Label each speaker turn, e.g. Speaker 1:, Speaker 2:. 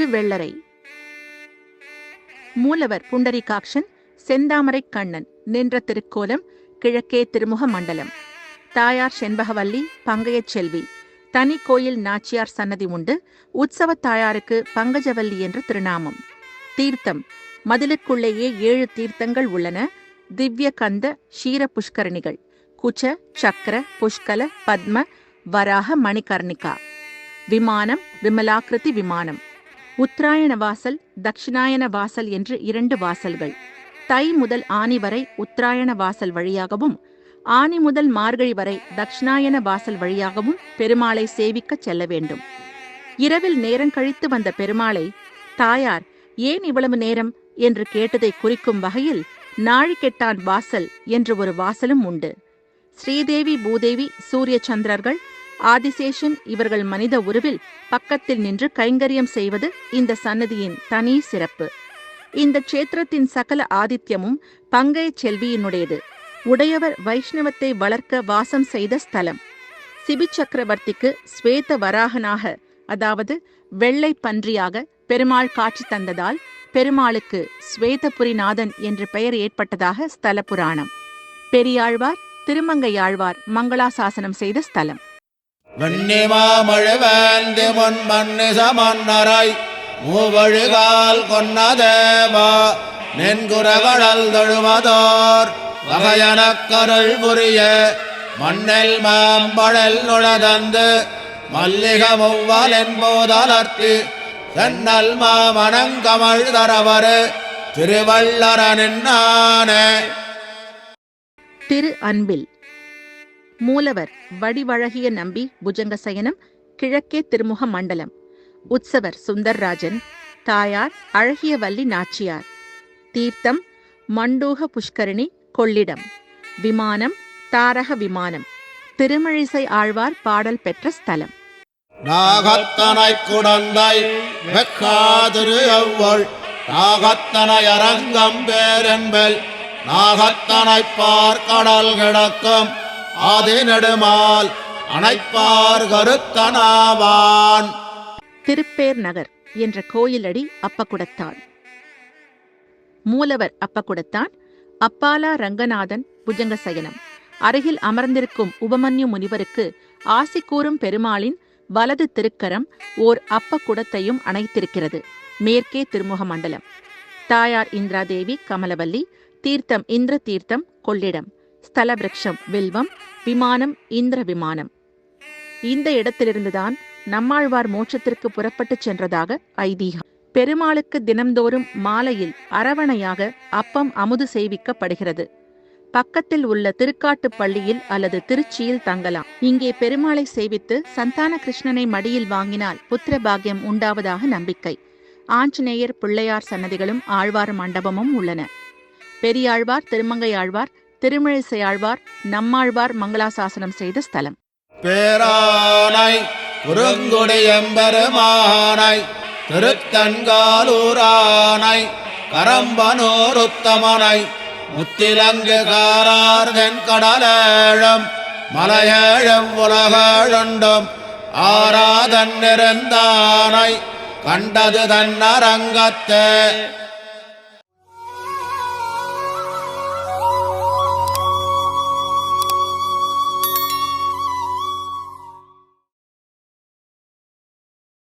Speaker 1: வெள்ளரை மூலவர் புண்டரிகாக்ஷன் செந்தாமரை கண்ணன் நின்ற திருக்கோலம் கிழக்கே திருமுக மண்டலம் தாயார் செண்பகவல்லி பங்கையச் செல்வி. தனி கோயில் நாச்சியார் சன்னதி உண்டு உற்சவ தாயாருக்கு பங்கஜவல்லி என்று திருநாமம். தீர்த்தம். மதிலுக்குள்ளேயே ஏழு தீர்த்தங்கள் உள்ளன திவ்ய கந்த ஷீர புஷ்கரணிகள் குச்ச சக்கர புஷ்கல பத்ம வராக மணிகர்ணிகா. விமானம் விமலாக்கிருதி விமானம். உத்தராயண வாசல் தட்சிணாயன வாசல் என்று இரண்டு வாசல்கள். தை முதல் ஆனி வரை உத்தராயண வாசல் வழியாகவும் ஆனி முதல் மார்கழி வரை தட்சிணாயன வாசல் வழியாகவும் பெருமாளை சேவிக்கச் செல்ல வேண்டும். இரவில் நேரம் கழித்து வந்த பெருமாளை தாயார் ஏன் இவ்வளவு நேரம் என்று கேட்டதை குறிக்கும் வகையில் நாழிகெட்டான் வாசல் என்று ஒரு வாசலும் உண்டு. ஸ்ரீதேவி பூதேவி சூரிய சந்திரர்கள் ஆதிசேஷன் இவர்கள் மனித உருவில் பக்கத்தில் நின்று கைங்கரியம் செய்வது இந்த சன்னதியின் தனி சிறப்பு. இந்த க்ஷேத்திரத்தின் சகல ஆதித்யமும் பங்கைய செல்வியினுடையது. உடையவர் வைஷ்ணவத்தை வளர்க்க வாசம் செய்த ஸ்தலம். சிபி சக்கரவர்த்திக்கு ஸ்வேத வராகனாக அதாவது வெள்ளை பன்றியாக பெருமாள் காட்சி தந்ததால் பெருமாளுக்கு ஸ்வேதபுரிநாதன் என்று பெயர் ஏற்பட்டதாக ஸ்தல புராணம் பெரியாழ்வார் திருமங்கையாழ்வார் மங்களாசாசனம் செய்த ஸ்தலம்.
Speaker 2: வெண்ணிமாமழுவேந்தி முன் மண்ணு சமன்னராய் மூவழுகால் கொன்னதேவா நின்குரகடல் தொழுவதோர் வகையனக்கருள் புரிய மண்ணில் மாம்பழல் நுழதந்து மல்லிக மூவல் என்போதலர்த்தி சென்னல் மாமணங்கமழ் தரவரு திருவள்ளரனின்னானே
Speaker 1: திரு அன்பில் மூலவர் வடிவழகிய நம்பி புஜங்க சயனம் கிழக்கே திருமுக மண்டலம். உற்சவர் சுந்தர்ராஜன் தாயார் அழகிய வள்ளி நாச்சியார். தீர்த்தம் மண்டூக புஷ்கரணி கொள்ளிடம். விமானம் தாரக விமானம். திருமழிசை ஆழ்வார் பாடல் பெற்ற ஸ்தலம்.
Speaker 2: நாகத்தனை குடந்தை வெக்காதிரு எவ்வள் நாகத்தனை அரங்கம் பேரென்பல் நாகத்தனை பார்க்கடல் கிடக்கும் அதே நெடுமால் அணைப்பார் கருத்தனாவான்.
Speaker 1: திருப்பேர் நகர் என்ற கோயிலடி அப்பகுடத்தான். மூலவர் அப்பகுடத்தான் அப்பாலா ரங்கநாதன் புஜங்க சயனம் அருகில் அமர்ந்திருக்கும் உபமன்யு முனிவருக்கு ஆசி கூறும் பெருமாளின் வலது திருக்கரம் ஓர் அப்பகுடத்தையும் அணைத்திருக்கிறது. மேற்கே திருமுக மண்டலம். தாயார் இந்திராதேவி கமலவல்லி தீர்த்தம் இந்திர தீர்த்தம் கொள்ளிடம். ஸ்தல விருட்சம் வில்வம் விமானம் இந்திர விமானம் இந்த இடத்திலிருந்துதான் நம்மாழ்வார் மோட்சத்திற்கு புறப்பட்டுச் சென்றதாக ஐதீகம். பெருமாளுக்கு தினம்தோறும் மாலையில் அரவணையாக அப்பம் அமுது செய்விக்கப்படுகிறது பக்கத்தில் உள்ள திருக்காட்டுப் பள்ளியில் அல்லது திருச்சியில் தங்கலாம். இங்கே பெருமாளை சேவித்து சந்தான கிருஷ்ணனை மடியில் வாங்கினால் புத்திர பாக்கியம் உண்டாவதாக நம்பிக்கை. ஆஞ்சநேயர் பிள்ளையார் சன்னதிகளும் ஆழ்வார் மண்டபமும் உள்ளன. பெரியாழ்வார் திருமங்கையாழ்வார் திருமிழிசையாழ்வார் நம்மாழ்வார் மங்களாசாசனம் செய்த ஸ்தலம்.
Speaker 2: பேரானை குறுங்குடியம்பெருமானை திருத்தன்காலூரானை கரம்பனோருத்தமனை முத்திலங்கு முத்திலங்குகாரார்தன் கடலேழம் மலையேழம் உலகழுண்டும் ஆராதன் நிறந்தானை கண்டது தன்னரங்கத்தே